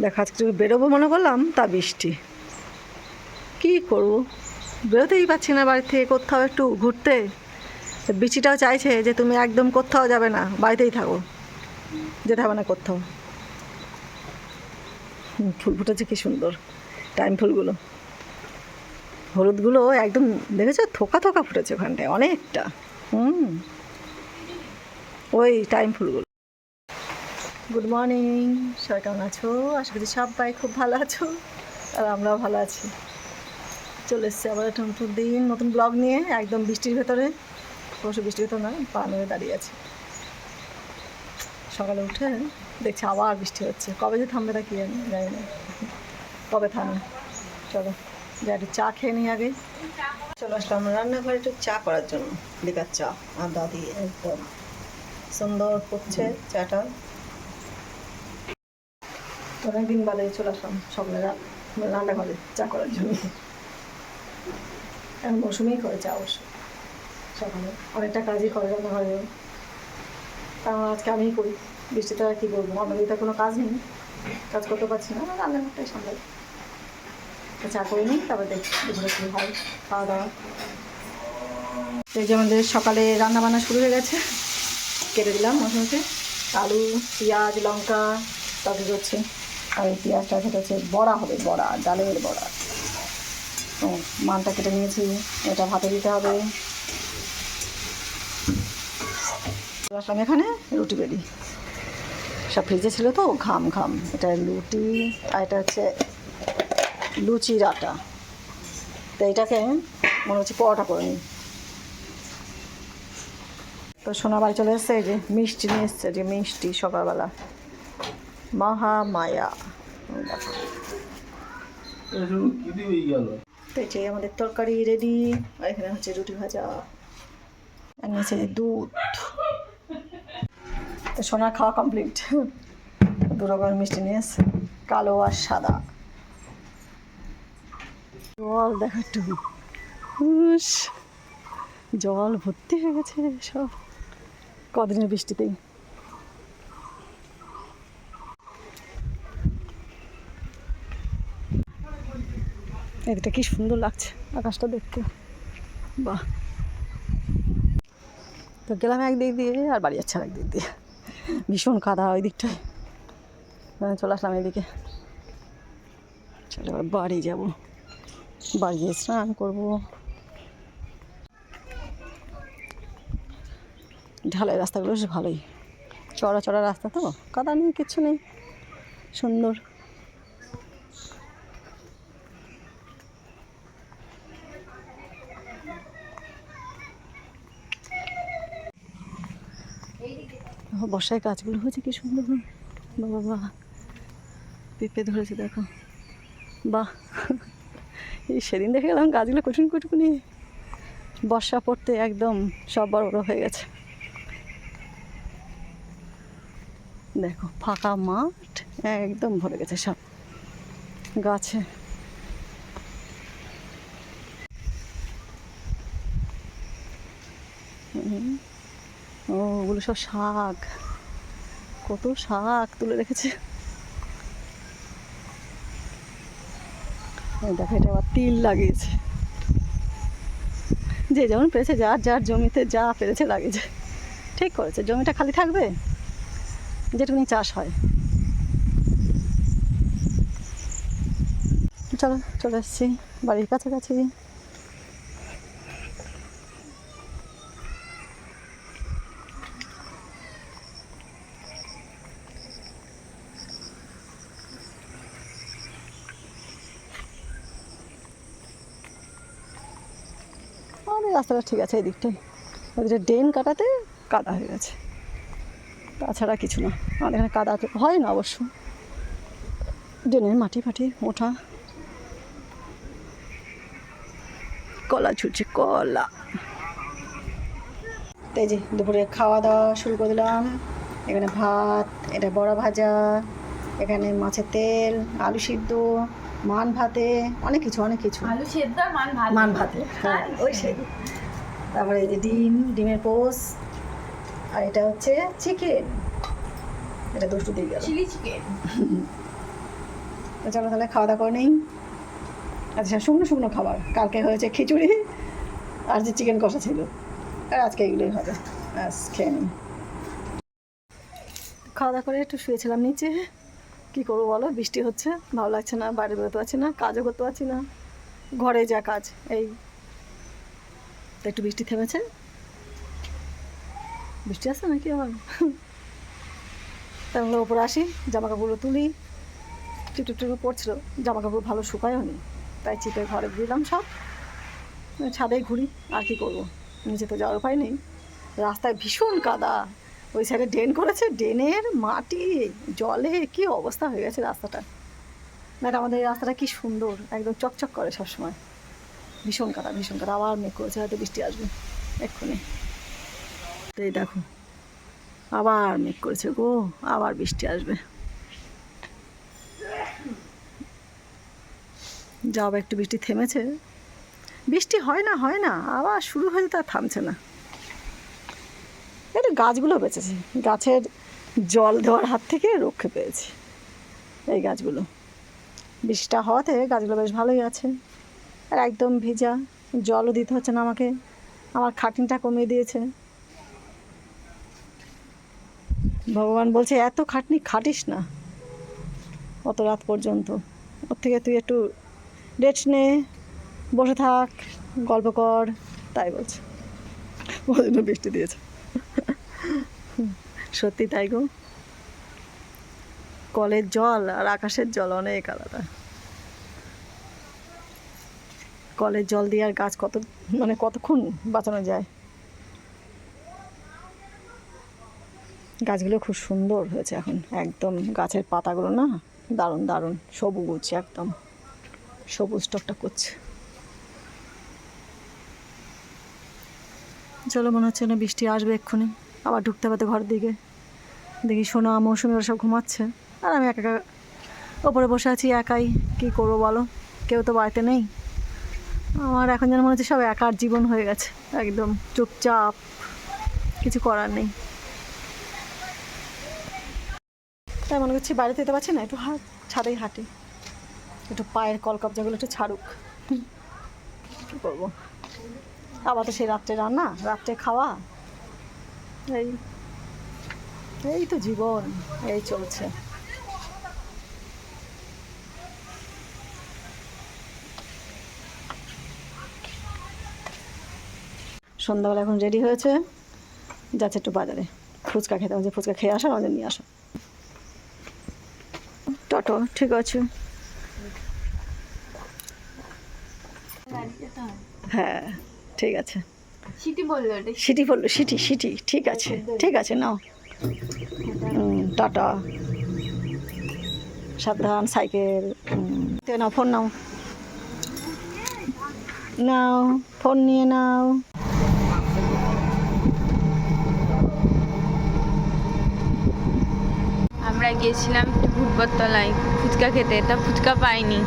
দেখ, আজকে বেরোবো মনে করলাম, তা বৃষ্টি। কী করব? বেরোতেই পারছি না বাড়ি থেকে, কোথাও একটু ঘুরতে। বৃষ্টিটাও চাইছে যে তুমি একদম কোথাও যাবে না, বাড়িতেই থাকো। যেতে হবে না কোথাও। ফুল ফুটেছে কি সুন্দর, টাইম ফুলগুলো। হলুদগুলো একদম, দেখেছ? থোকা থোকা ফুটেছে ওখানটায়, অনেকটা। হুম। ওই টাইম ফুলগুলো। গুড মর্নিং সবাই কেমন আছো? আশা করি সবাই খুব ভালো আছো আর আমরাও ভালো আছি। চলে এসছি আবার একটা নতুন দিন নতুন ব্লগ নিয়ে একদম বৃষ্টির ভেতরে। অবশ্য বৃষ্টির ভেতর না পা নেমে দাঁড়িয়ে আছি। সকালে উঠে দেখছি আবার বৃষ্টি হচ্ছে। কবে যে থামবে তা কি জানি জানি না। কবে থামবে চলো যা একটু চা খেয়ে নিই আগে। চলে আসলাম রান্নাঘরে একটু চা করার জন্য। লিকার চা আর দাদি একদম সুন্দর করছে চাটা। অনেকদিন বাদে চলে আসলাম সকালে রা- রান্নাঘরে চা করার জন্য। এখন মৌসুমেই করে চা অবশ্য। সকালে অনেকটা কাজই করে রান্নাঘরে কারণ আজকে আমিই করি। বৃষ্টিতে আর কী করব আমার তো কোনো কাজ নেই। কাজ করতে পারছি না, রান্নাঘরটাই সামলাই চা করে নিই, তারপর দেখি দুপুরে কী হয়, খাওয়া দাওয়া। এই আমাদের সকালে রান্না বান্না শুরু হয়ে গেছে। কেটে দিলাম মশলাতে। আলু, পেঁয়াজ, লঙ্কা তবে হচ্ছে আর এই পেঁয়াজটা সেটা হচ্ছে বড়া হবে, বড়া, ডালের বড়া। তো মানটা কেটে নিয়েছি, এটা ভাতে দিতে হবে। আসলাম এখানে, রুটি বেরি। সব ফ্রিজে ছিল তো, ঘাম ঘাম। এটা রুটি আর এটা হচ্ছে লুচির আটা। তো এটাকে মনে হচ্ছে পরোটা করে নিই। তো সোনা বাড়ি চলে এসছে, এই যে মিষ্টি নিয়ে এসছে যে মিষ্টি সকালবেলা। মহা মায়া এই দেখো। আমাদের তরকারি রেডি আর এখানে হচ্ছে রুটি ভাজা। আর নিচে দুধ। তো সোনার খাওয়া কমপ্লিট দু রকমের মিষ্টি নিয়ে এসছে কালো আর সাদা। জল দেখা একটু। জল ভর্তি হয়ে গেছে সব। কদিনের বৃষ্টিতেই। এদিকটা কি সুন্দর লাগছে আকাশটা দেখতে। বাহ। তো গেলাম একদিক দিয়ে আর বাড়ি যাচ্ছে আরেক দিক দিয়ে। ভীষণ কাদা ওই দিকটায়। চলে আসলাম এদিকে। চলো বাড়ি যাব। বাড়ি গিয়ে স্নান করব। ঢালাই রাস্তাগুলো বেশ ভালোই। চড়া চড়া রাস্তা তো, কাদা নেই, কিচ্ছু নেই। সুন্দর। বর্ষায় গাছগুলো হয়েছে কি সুন্দর বাবা বাহ পেঁপে ধরেছে, দেখো। বাহ। এই সেদিন দেখে গেলাম গাছগুলো কঠিন কটুকুনি বর্ষা পড়তে একদম সব বড় বড় হয়ে গেছে। দেখো, ফাঁকা মাঠ, একদম ভরে গেছে সব গাছে। হুম। ও, ওগুলো সব শাক। কত শাক তুলে রেখেছে। দেখো, এটা আবার তিল লাগিয়েছে। যে যেমন পেরেছে, যার যার জমিতে যা পেরেছে লাগিয়েছে। ঠিক করেছে, জমিটা খালি থাকবে? যেটুকুনি চাষ হয়। চলো, চলে এসছি বাড়ির কাছাকাছি। রাস্তাটা ঠিক আছে, এই দিকটাই। ওদিকে ড্রেন কাটাতে কাদা হয়ে গেছে। তাছাড়া কিছু না। আমাদের এখানে কাদা হয় না অবশ্য। ড্রেনের মাটি ফাটি ওঠা কলা ছুটছে কলা। তো এই যে দুপুরে খাওয়া দাওয়া শুরু করে দিলাম। এখানে ভাত, এটা বড়া ভাজা, এখানে মাছের তেল, আলু সিদ্ধ। মান ভাতে অনেক কিছু অনেক কিছু। আলু সেদ্ধ আর মান ভাত। মান ভাতে হ্যাঁ ওই সেই। তারপরে এই যে ডিম ডিমের পোস আর এটা হচ্ছে চিকেন। এটা দুষ্টু দিয়ে গেল। Chilli chicken. তো চলো তাহলে খাওয়া দাওয়া করে নেই। আচ্ছা শুকনো শুকনো খাবার। কালকে হয়েছে খিচুড়ি আর যে চিকেন কষা ছিল। আর আজকে এগুলোই হবে। ব্যাস খেয়ে নিই। খাওয়া দাওয়া করে একটু শুয়েছিলাম নিচে। কী করব বলো? বৃষ্টি হচ্ছে, ভালো লাগছে না, বাইরে বেরোতে পারছি না, কাজও করতে পারছি না। ঘরে যা কাজ, এই। একটু বৃষ্টি থেমেছে? বৃষ্টি আসছে নাকি আবার? আমরা ওপরে আসি জামা কাপড়গুলো তুলি। টিপটিপ টিপে পড়ছিল জামা কাপড় ভালো শুকায়ও নি, তাই চিপে ঘরে দিলাম সব। ছাদেই ঘুরি, আর কি করব? নিচে তো যাওয়ার উপায় নেই। রাস্তায় ভীষণ কাদা। ওই সাইডে ড্রেন করেছে ড্রেনের মাটি, জলে কি অবস্থা হয়ে গেছে রাস্তাটা। না আমাদের এই রাস্তাটা কি সুন্দর, একদম চকচক করে সবসময়। ভীষণ কাদা ভীষণ কাদা আবার মেঘ করেছে, হয়তো বৃষ্টি আসবে, এক্ষুনি। তো এই দেখো, আবার মেঘ করেছে গো, আবার বৃষ্টি আসবে। যা আবার একটু বৃষ্টি থেমেছে। বৃষ্টি হয় না হয় না, আবার শুরু হয়েছে তা থামছে না। গাছগুলো বেঁচেছে। গাছের জল দেওয়ার হাত থেকে রক্ষে পেয়েছে এই গাছগুলো। বৃষ্টিটা হওয়াতে গাছগুলো বেশ ভালোই আছে। আর একদম ভিজা জলও দিতে হচ্ছে না আমাকে। আমার খাটিনটা কমিয়ে দিয়েছে। ভগবান বলছে এত খাটনি খাটিস না অত রাত পর্যন্ত। ওর থেকে তুই একটু রেস্ট নে বসে থাক গল্প কর। তাই বলছে। ওই জন্য বৃষ্টি দিয়েছে। সত্যি তাই গো। কলের জল আর আকাশের জল অনেক আলাদা। কলের জল দিয়ে আর গাছ কত মানে কতক্ষণ বাঁচানো যায়? গাছগুলো খুব সুন্দর হয়েছে এখন। একদম গাছের পাতাগুলো না দারুণ দারুণ, সবুজ একদম। সবুজ টকটা করছে। চলো মনে হচ্ছে না বৃষ্টি আসবে এক্ষুনি। আবার ঢুকতে হবে তো ঘরের দিকে। দেখি সোনা মৌসুমি ওরা সব ঘুমাচ্ছে। আর আমি একা একা ওপরে বসে আছি, একাই। কী করব বলো? কেউ তো বাড়িতে নেই। আমার এখন যেন মনে হচ্ছে সব একার জীবন হয়ে গেছে। একদম চুপচাপ। কিছু করার নেই। তাই মনে করছি বাড়িতে যেতে পারছি না, একটু হাত ছাদেই হাঁটি। একটু পায়ের কলকবজাগুলো একটু ছাড়ুক। কী করব? আবার তো সেই রাত্রে রান্না, রাত্রে খাওয়া। এই। এই তো জীবন, এই চলছে। সন্ধ্যাবেলা এখন রেডি হয়েছে, যাচ্ছে একটু বাজারে। ফুচকা খেতে হচ্ছে ফুচকা খেয়ে আসো, আমাদের নিয়ে আসো। টটো, ঠিক আছে। হ্যাঁ ঠিক আছে। সিটি বলল সিটি বলল সিটি সিটি ঠিক আছে ঠিক আছে নাও। টাটা। সাবধান সাইকেল তে নাও ফোন নাও। নাও ফোন নিয়ে নাও। আমরা গিয়েছিলাম ভূতবতলায় ফুচকা খেতে। তা ফুচকা পাইনি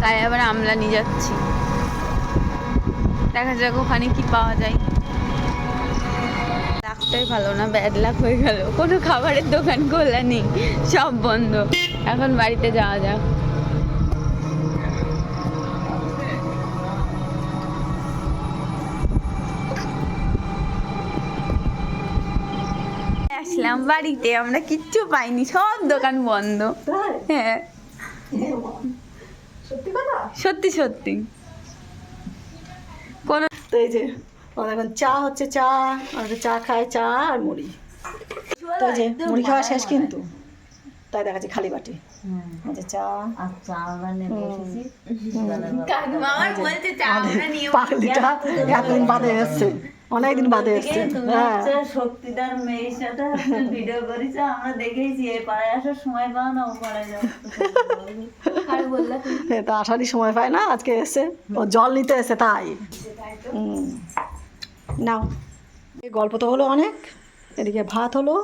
তাই আবার আমলা নিয়ে যাচ্ছি। দেখা যাক ওখানে কি পাওয়া যায়। লাকটাই ভালো না ব্যাড লাক হয়ে গেল। কোনো খাবারের দোকান খোলা নেই সব বন্ধ। এখন বাড়িতে যাওয়া যাক। আসলাম বাড়িতে আমরা কিচ্ছু পাইনি সব দোকান বন্ধ। হ্যাঁ। সত্যি সত্যি। তো এই যে আমাদের এখন চা হচ্ছে চা আমাদের চা খায় চা আর মুড়ি। তো এই যে মুড়ি খাওয়া শেষ কিন্তু? তাই দেখা যাচ্ছে খালি বাটি। চা যে চা। কাকিমা আমার বলতে চা বানিয়ে নিয়ে এতদিন বাদে এসছে। অনেকদিন বাদে এসছে। হ্যাঁ। শক্তিদার মেয়ের সাথে ভিডিও করেছে আমরা দেখেছি এই পাড়ায় আসার সময় পাও না ও পাড়ায় যাও তো আসারই সময় পায় না আজকে এসে ও জল নিতে এসে তাই। হুম। নাও। এই গল্প তো হলো অনেক এদিকে ভাত হলো।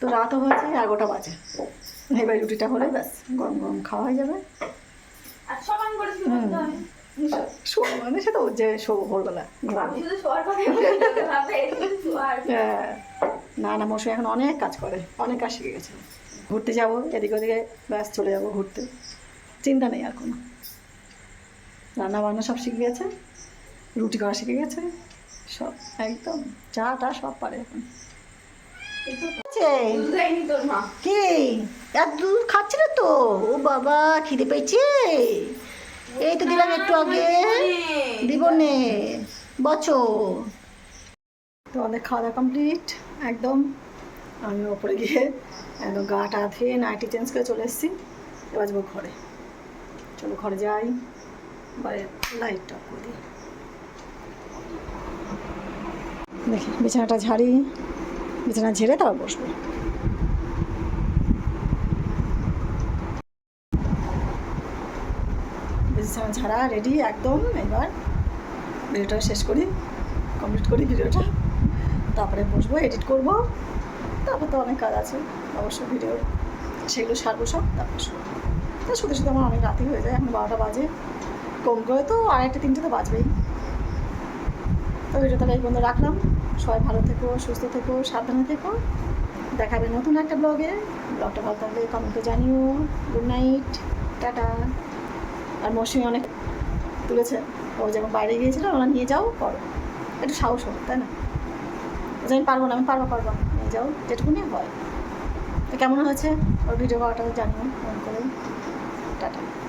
তো রাতও হয়েছে এগারোটা বাজে। এবার রুটিটা হলে ব্যাস গরম গরম খাওয়া হয়ে যাবে। আর মানে সেটা যে ভোরবেলা শোয়ার হ্যাঁ। না না মৌসুমি এখন অনেক কাজ করে অনেক কাজ শিখে গেছে। ঘুরতে যাব এদিকে ওদিকে ব্যাস চলে যাব ঘুরতে। চিন্তা নেই আর কোনো। রান্না বান্না সব শিখে গেছে রুটি করা শিখে গেছে সব একদম চা টা সব পারে এখন। কি? এত দুধ খাচ্ছে না তো? ও বাবা খিদে পেয়েছে। এই তো দিলাম একটু আগে। দিব নে। বচো। তো আমাদের খাওয়া দাওয়া কমপ্লিট একদম। আমি ওপরে গিয়ে একদম গা টা ধুয়ে নাইটি চেঞ্জ করে চলে এসেছি। এবার যাব ঘরে। চলো ঘরে যাই। এবারে লাইটটা করে দেখি, বিছানাটা ঝাড়ি। বিছানা ঝেড়ে তারপর বসবো বিছানা ঝাড়া রেডি একদম, এবার ভিডিওটা শেষ করি কমপ্লিট করি ভিডিওটা তারপরে বসবো এডিট করব। তারপর তো অনেক কাজ আছে, অবশ্য ভিডিও সেগুলো সারবো সব, তারপর শুরু তো শুধু শুধু আমার অনেক রাতই হয়ে যায়, এখন বারোটা বাজে। কম করে তো আড়াইটা, তিনটে তো বাজবেই। তো ভিডিও তাহলে এই পর্যন্ত রাখলাম। সবাই ভালো থেকো, সুস্থ থেকো, সাবধানে থেকো। দেখাবে নতুন একটা ব্লগে ব্লগটা ভালো থাকলে কমেন্টে জানিও। Good night tata. আর মৌসুমি অনেক তুলেছে। ও যেমন বাইরে গিয়েছিল, ওরা নিয়ে যাও, করো। একটু সাহস হোক, তাই না? যে আমি পারব না, আমি পারব পারব। নিয়ে যাও যেটুকুনি হয়। তো কেমন হয়েছে? ওর ভিডিও করাটা জানিও ফোন করে। টাটা।